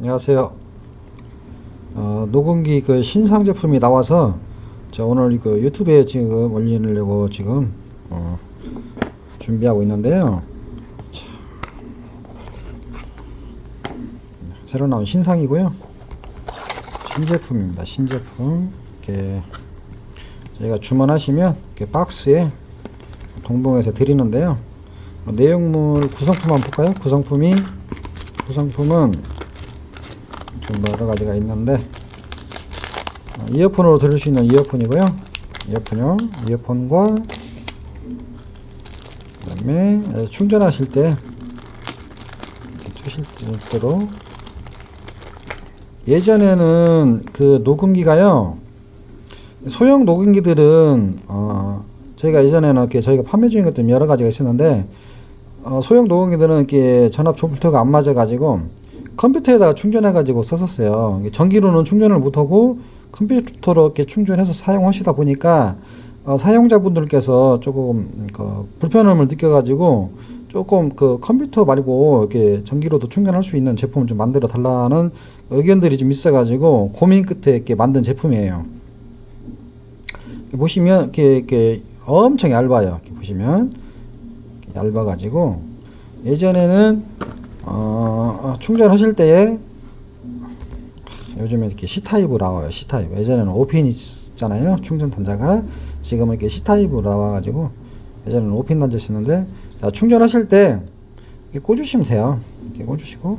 안녕하세요. 어, 녹음기 그 신상 제품이 나와서 저 오늘 그 유튜브에 지금 올리려고 지금 어, 준비하고 있는데요. 자, 새로 나온 신상이고요. 신제품입니다. 신제품 이렇게 저희가 주문하시면 이렇게 박스에 동봉해서 드리는데요. 어, 내용물 구성품 한번 볼까요? 구성품이 구성품은 좀 여러 가지가 있는데 어, 이어폰으로 들을 수 있는 이어폰이고요. 이어폰요. 이어폰과 그다음에 에, 충전하실 때 주실 때로 예전에는 그 녹음기가요. 소형 녹음기들은 어 저희가 예전에는 이렇게 저희가 판매 중인 것들 여러 가지가 있었는데 어 소형 녹음기들은 이렇게 전압 조플터가 안 맞아 가지고 컴퓨터에다가 충전해 가지고 썼었어요. 전기로는 충전을 못 하고 컴퓨터로 이렇게 충전해서 사용하시다 보니까 어 사용자분들께서 조금 그 불편함을 느껴 가지고 조금 그 컴퓨터 말고 이렇게 전기로도 충전할 수 있는 제품을 좀 만들어 달라는 의견들이 좀 있어 가지고 고민 끝에 이렇게 만든 제품이에요. 보시면 이렇게, 이렇게 엄청 얇아요. 이렇게 보시면 얇아가지고 예전에는 어, 어, 충전하실 때에 요즘에 이렇게 C 타입으로 나와요. C 타입. 예전에는 오핀 있잖아요. 충전 단자가 지금은 이렇게 C 타입으로 나와가지고 예전에는 오핀 단자 쓰는데 자, 충전하실 때 이렇게 꽂으시면 돼요. 이렇게 꽂으시고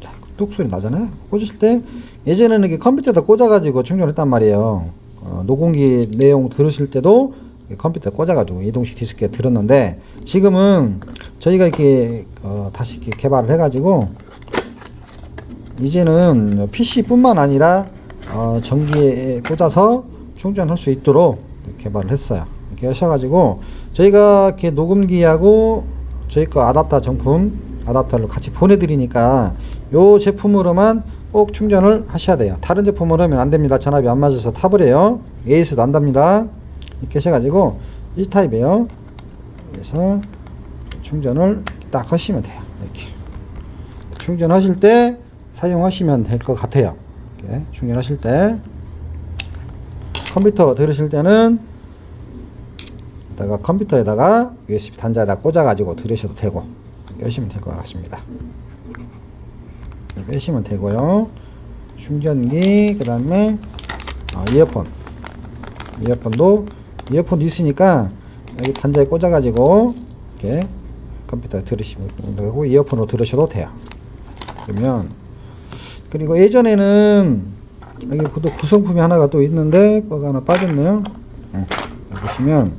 자, 뚝 소리 나잖아요. 꽂으실 때 예전에는 이렇게 컴퓨터에다 꽂아가지고 충전했단 말이에요. 어, 녹음기 내용 들으실 때도 컴퓨터에 꽂아가지고 이동식 디스크에 들었는데 지금은 저희가 이렇게 어, 다시 이렇게 개발을 해가지고 이제는 PC뿐만 아니라 어, 전기에 꽂아서 충전할 수 있도록 개발을 했어요. 이렇게 하셔가지고 저희가 이렇게 녹음기하고 저희 거 아답터 정품 아답터를 같이 보내드리니까 요 제품으로만 꼭 충전을 하셔야 돼요. 다른 제품으로 하면 안 됩니다. 전압이 안 맞아서 타버려요. AS도 안 답니다. 이렇게 하셔가지고 이 타입이에요. 그래서 충전을 딱 하시면 돼요. 이렇게 충전하실 때 사용하시면 될 것 같아요. 이렇게 충전하실 때 컴퓨터 들으실 때는 다가 컴퓨터에다가 USB 단자에다 꽂아가지고 들으셔도 되고 하시면 될 것 같습니다. 빼시면 되고요. 충전기, 그 다음에 어, 이어폰. 이어폰도 이어폰도 있으니까 여기 단자에 꽂아가지고 이렇게 컴퓨터에 들으시면 되고 이어폰으로 들으셔도 돼요. 그러면 그리고 예전에는 여기 또 구성품이 하나가 또 있는데 뭐가 하나 빠졌네요. 어, 보시면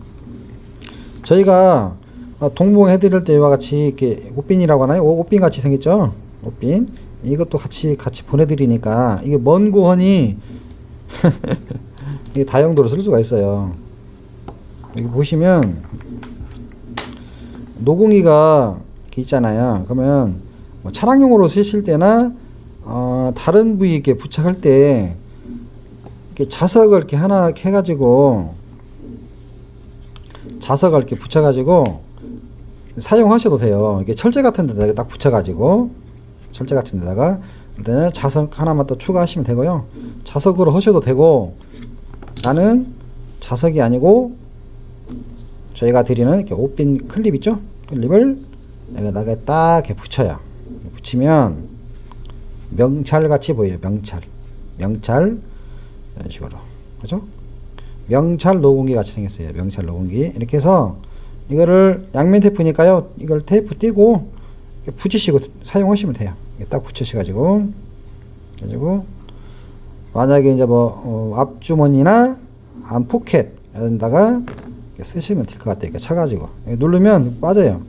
저희가 어, 동봉해 드릴 때와 같이 이렇게 옷빈이라고 하나요? 옷- 옷빈 같이 생겼죠? 옷빈. 이것도 같이 같이 보내드리니까 이게 먼 이게 다용도로 쓸 수가 있어요. 여기 보시면 이렇게 있잖아요. 그러면 뭐 차량용으로 쓰실 때나 어, 다른 부위 이렇게 부착할 때 이렇게 자석을 이렇게 하나 해가지고 자석을 이렇게 붙여가지고 사용하셔도 돼요. 이게 철제 같은 데다가 딱 붙여가지고 철제 같은 데다가 자석 하나만 또 추가하시면 되고요. 자석으로 하셔도 되고 나는 자석이 아니고 저희가 드리는 이렇게 옷빈 클립 있죠? 클립을 여기다가 딱 이렇게 붙여요. 붙이면 명찰 같이 보여요. 명찰. 명찰 이런 식으로. 그죠? 명찰 녹음기 같이 생겼어요. 명찰 녹음기. 이렇게 해서 이거를 양면 테이프니까요. 이걸 테이프 띄고 붙이시고 사용하시면 돼요. 딱 붙이셔가지고 가지고 만약에 이제 뭐 어, 앞주머니나 안 포켓 이렇게 쓰시면 될 것 같아요. 이렇게 차가지고 이렇게 누르면 빠져요.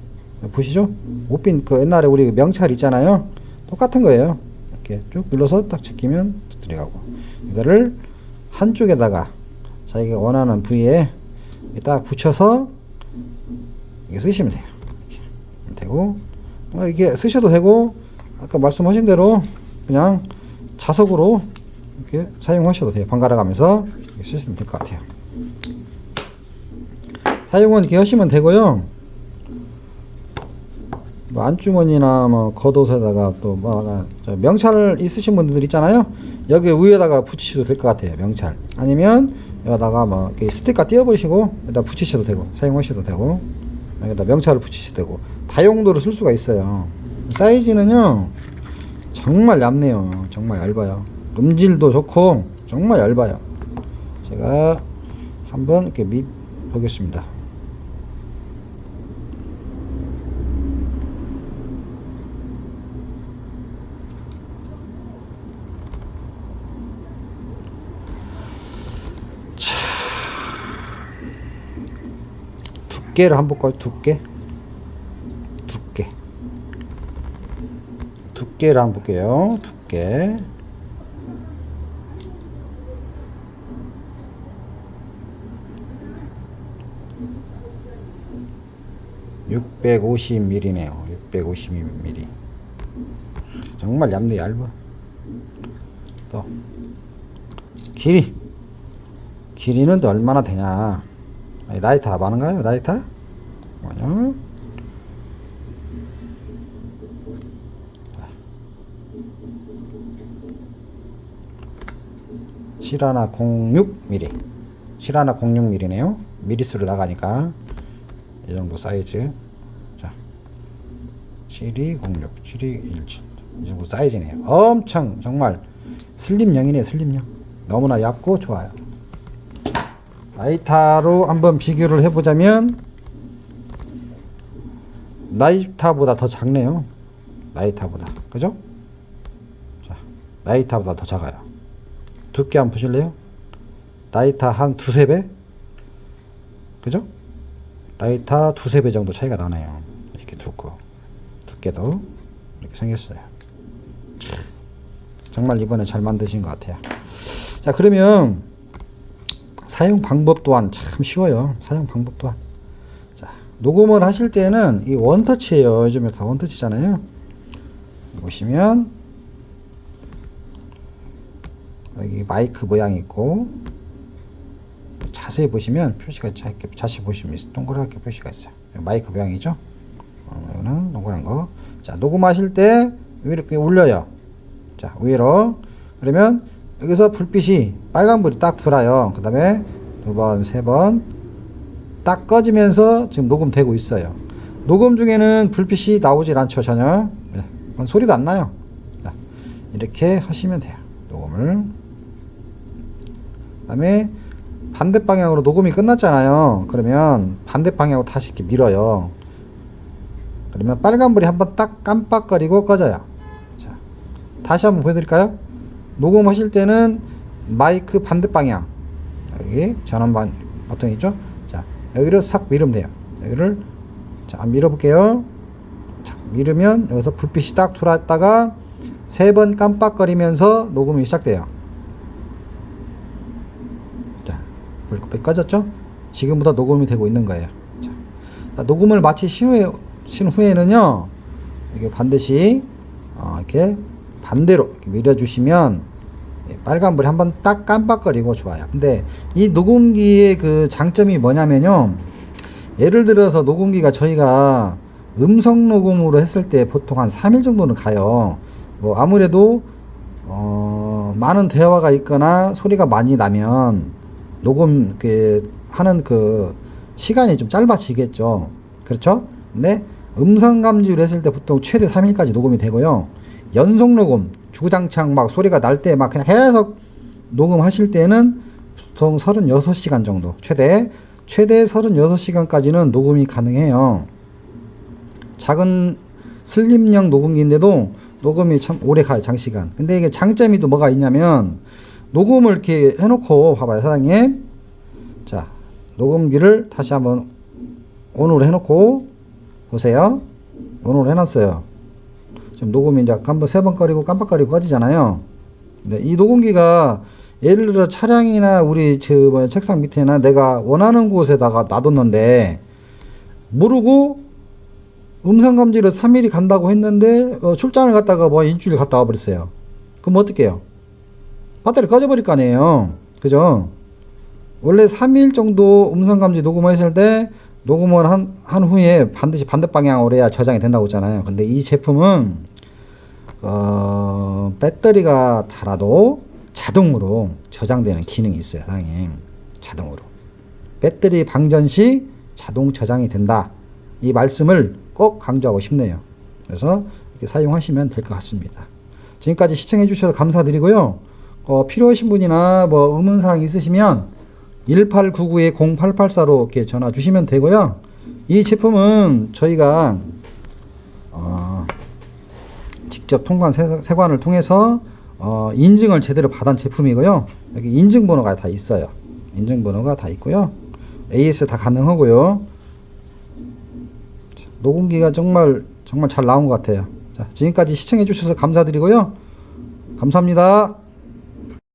보시죠? 옷빈 그 옛날에 우리 명찰 있잖아요. 똑같은 거예요. 이렇게 쭉 눌러서 딱 제끼면 들어가고 이거를 한쪽에다가 자기가 원하는 부위에 딱 붙여서 이게 쓰시면 돼요. 이렇게 되고 어, 이게 쓰셔도 되고 아까 말씀하신 대로 그냥 자석으로 이렇게 사용하셔도 돼요. 번갈아 가면서 쓰시면 될 것 같아요. 사용은 이렇게 하시면 되고요. 뭐 안주머니나 뭐 겉옷에다가 또뭐 명찰 있으신 분들 있잖아요. 여기 위에다가 붙이셔도 될 것 같아요. 명찰. 아니면 여기다가 뭐 스티커 띄워보시고 여기다 붙이셔도 되고 사용하셔도 되고 여기다 명찰을 붙이셔도 되고 다용도로 쓸 수가 있어요. 사이즈는요 정말 얇네요. 정말 얇아요. 음질도 좋고 정말 얇아요. 제가 한번 이렇게 밑 보겠습니다. 두께를 한번 볼까요? 두께? 두께. 두께를 한번 볼게요. 두께. (650mm)네요 (652mm) 정말 얇네 얇아 또 길이 길이는 또 얼마나 되냐 라이터 많은가요 라이터? 뭐냐? 칠하나 06mm 칠하나 06mm네요. 미리수로 나가니까. 이 정도 사이즈. 자 7206 7217 이 정도 사이즈네요. 엄청 정말. 슬림형이네요 슬림형. 너무나 얇고 좋아요 라이타로 한번 비교를 해보자면 라이타보다 더 작네요 라이타보다 그죠? 자 라이타보다 더 작아요 두께 한번 보실래요? 라이타 한 두세 배? 그죠? 라이타 두세 배 정도 차이가 나네요. 이렇게 두고 두께도 이렇게 생겼어요. 참, 정말 이번에 잘 만드신 것 같아요. 자 그러면 사용 방법 또한 참 쉬워요. 사용 방법 또한. 자 녹음을 하실 때는 이 원터치예요. 요즘에 다 원터치잖아요. 보시면 여기 마이크 모양이 있고 자세히 보시면 표시가 이렇게 자세히 보시면 동그랗게 표시가 있어요. 마이크 모양이죠. 어, 이거는 동그란 거. 자 녹음하실 때 이렇게 울려요. 자 위로 그러면 여기서 불빛이 빨간불이 딱 들어요. 그 다음에 두 번, 세 번 딱 꺼지면서 지금 녹음되고 있어요. 녹음 중에는 불빛이 나오질 않죠 전혀. 네, 소리도 안 나요. 자, 이렇게 하시면 돼요. 녹음을. 그 다음에 반대 방향으로 녹음이 끝났잖아요. 그러면 반대 방향으로 다시 이렇게 밀어요. 그러면 빨간불이 한번 딱 깜빡거리고 꺼져요. 자, 다시 한번 보여드릴까요? 녹음하실 때는 마이크 반대 방향 여기 전원 반 버튼 있죠? 자, 여기를 싹 밀으면 돼요. 여기를 자 밀어볼게요. 자, 밀으면 여기서 불빛이 딱 들어왔다가 세 번 깜빡거리면서 녹음이 시작돼요. 불빛 꺼졌죠? 지금부터 녹음이 되고 있는 거예요. 자, 녹음을 마치신 후에, 신 후에는요, 이게 반드시, 어, 이렇게 반대로 이렇게 밀어주시면, 예, 빨간불이 한번 딱 깜빡거리고 좋아요. 근데 이 녹음기의 그 장점이 뭐냐면요, 예를 들어서 녹음기가 저희가 음성 녹음으로 했을 때 보통 한 3일 정도는 가요. 뭐 아무래도, 어, 많은 대화가 있거나 소리가 많이 나면 녹음 그 하는 그 시간이 좀 짧아지겠죠. 그렇죠? 근데 음성 감지를 했을 때 보통 최대 3일까지 녹음이 되고요. 연속 녹음, 주구장창 막 소리가 날 때 막 그냥 계속 녹음하실 때는 보통 36시간 정도, 최대, 최대 36시간까지는 녹음이 가능해요. 작은 슬림형 녹음기인데도 녹음이 참 오래 가요, 장시간. 근데 이게 장점이 또 뭐가 있냐면, 녹음을 이렇게 해놓고 봐봐요 사장님 자 녹음기를 다시 한번 온으로 해놓고 보세요 온으로 해놨어요 지금 녹음이 이제 한번 세 번 꺼리고 깜빡거리고 꺼지잖아요 근데 이 녹음기가 예를 들어 차량이나 우리 저뭐 책상 밑에나 내가 원하는 곳에다가 놔뒀는데 모르고 음성 감지를 3일이 간다고 했는데 어, 출장을 갔다가 뭐 일주일 갔다 와 버렸어요 그럼 어떡해요 배터리 꺼져 버릴 거 아니에요. 그죠? 원래 3일 정도 음성 감지 녹음했을 때 녹음을 한, 한 후에 반드시 반대 방향으로 해야 저장이 된다고 했잖아요. 근데 이 제품은 어, 배터리가 닳아도 자동으로 저장되는 기능이 있어요. 사장님. 자동으로. 배터리 방전 시 자동 저장이 된다. 이 말씀을 꼭 강조하고 싶네요. 그래서 사용하시면 될 것 같습니다. 지금까지 시청해 주셔서 감사드리고요. 어, 필요하신 분이나 뭐 의문사항 있으시면 1899-0884로 이렇게 전화 주시면 되고요. 이 제품은 저희가 어, 직접 통관 세- 세관을 통해서 어, 인증을 제대로 받은 제품이고요. 여기 인증번호가 다 있어요. 인증번호가 다 있고요. AS 다 가능하고요. 자, 녹음기가 정말 정말 잘 나온 것 같아요. 자, 지금까지 시청해 주셔서 감사드리고요. 감사합니다.